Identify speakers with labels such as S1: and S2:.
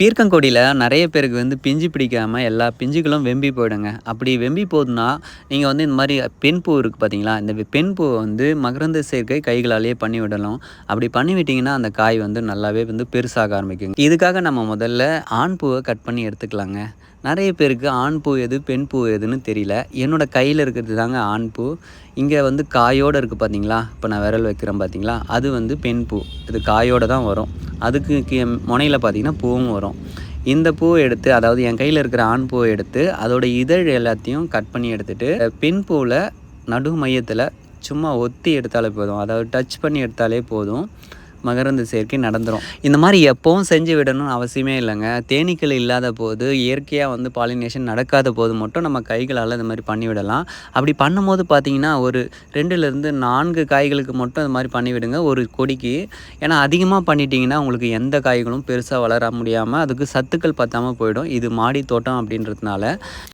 S1: பீர்க்கங்கொடியில் நிறைய பேருக்கு வந்து பிஞ்சு பிடிக்காமல் எல்லா பிஞ்சுகளும் வெம்பி போயிடுங்க. அப்படி வெம்பி போகுதுன்னா நீங்கள் வந்து இந்த மாதிரி பெண் பூ இருக்குது பார்த்தீங்களா இந்த பெண் பூவை வந்து மகரந்த சேர்க்கை கைகளாலேயே பண்ணி விடலாம் அப்படி பண்ணி விட்டிங்கன்னா அந்த காய் வந்து நல்லாவே வந்து பெருசாக ஆரம்பிக்குங்க. இதுக்காக நம்ம முதல்ல ஆண் பூவை கட் பண்ணி எடுத்துக்கலாங்க. நிறைய பேருக்கு ஆண் பூ எது பெண் பூ எதுன்னு தெரியல. என்னோட கையில் இருக்கிறது தாங்க ஆண் பூ. இங்கே வந்து காயோடு இருக்குது பார்த்தீங்களா இப்போ நான் விரல் வைக்கிறேன் பார்த்தீங்களா அது வந்து பெண் பூ. இது காயோடு தான் வரும். அதுக்கு கீ- முனையில் பார்த்தீங்கன்னா பூவும் வரும். இந்த பூவை எடுத்து அதாவது என் கையில் இருக்கிற ஆண் பூவை எடுத்து அதோட இதழ் எல்லாத்தையும் கட் பண்ணி எடுத்துகிட்டு பெண் பூவில் நடு மையத்தில் சும்மா ஒத்தி எடுத்தாலே போதும். அதாவது டச் பண்ணி எடுத்தாலே போதும். மகரந்த சேர்க்கை நடந்துடும் இந்த மாதிரி எப்போவும் செஞ்சு விடணும்னு அவசியமே இல்லைங்க. தேனீக்கள் இல்லாத போது இயற்கையாக வந்து பாலினேஷன் நடக்காத போது மட்டும் நம்ம கைகளால் இந்த மாதிரி பண்ணி விடலாம். அப்படி பண்ணும்போது பார்த்திங்கன்னா ஒரு ரெண்டுலேருந்து நான்கு காய்களுக்கு மட்டும் இந்த மாதிரி பண்ணிவிடுங்க ஒரு கொடிக்கு. ஏன்னா அதிகமாக பண்ணிட்டீங்கன்னா உங்களுக்கு எந்த காய்களும் பெருசாக வளர முடியாமல் அதுக்கு சத்துக்கள் பற்றாமல் போயிடும். இது மாடி தோட்டம் அப்படின்றதுனால.